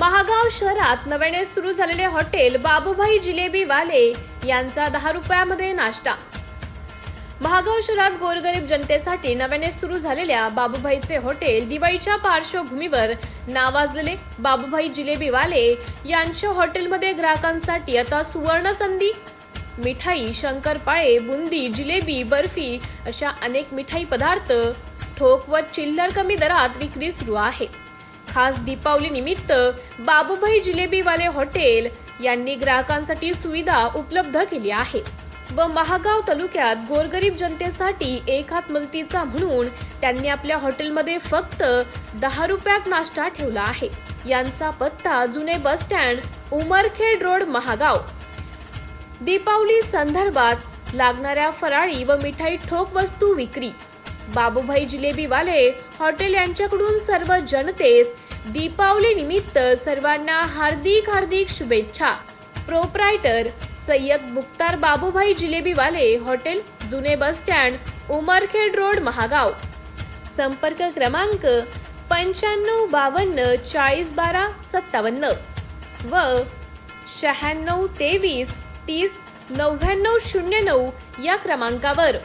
महागाव शहरात नव्याने सुरू झालेले हॉटेल बाबूभाई जिलेबी वाले यांचा दहा रुपयामध्ये नाश्ता. महागाव शहरात गोरगरीब जनतेसाठी नव्याने सुरू झालेल्या बाबूभाईचे हॉटेल दिवाळीच्या पार्श्वभूमीवर नावाजलेले बाबूभाई जिलेबीवाले यांच्या हॉटेलमध्ये ग्राहकांसाठी आता सुवर्ण संधी. मिठाई शंकरपाळे बुंदी जिलेबी बर्फी अशा अनेक मिठाई पदार्थ ठोक व चिल्लर कमी दरात विक्री सुरू आहे. खास दीपावली निमित्त बाबूभाई जिलेबीवाले हॉटेल यांनी ग्राहकांसाठी सुविधा उपलब्ध केली आहे. व महागाव तालुक्यात गोरगरीब जनतेसाठी एक हात मदतीचा म्हणून त्यांनी आपल्या हॉटेलमध्ये फक्त दहा रुपयात नाश्ता ठेवला आहे. यांचा पत्ता जुने bus stand Umarkhed road Mahagaon. Deepavali संदर्भात लागणाऱ्या फराळी व मिठाई ठोक वस्तू विक्री. बाबूभाई जिलेबीवाले हॉटेल यांच्याकडून सर्व जनतेस दीपावली निमित्त सर्वांना हार्दिक हार्दिक शुभेच्छा. प्रोप्रायटर सय्यद मुक्तार बाबूभाई जिलेबीवाले हॉटेल जुने bus stand Umarkhed road Mahagaon. संपर्क क्रमांक पंच्याण्णव बावन्न चाळीस बारा सत्तावन्न व शहाण्णव तेवीस तीस नव्याण्णव शून्य नऊ या क्रमांकावर.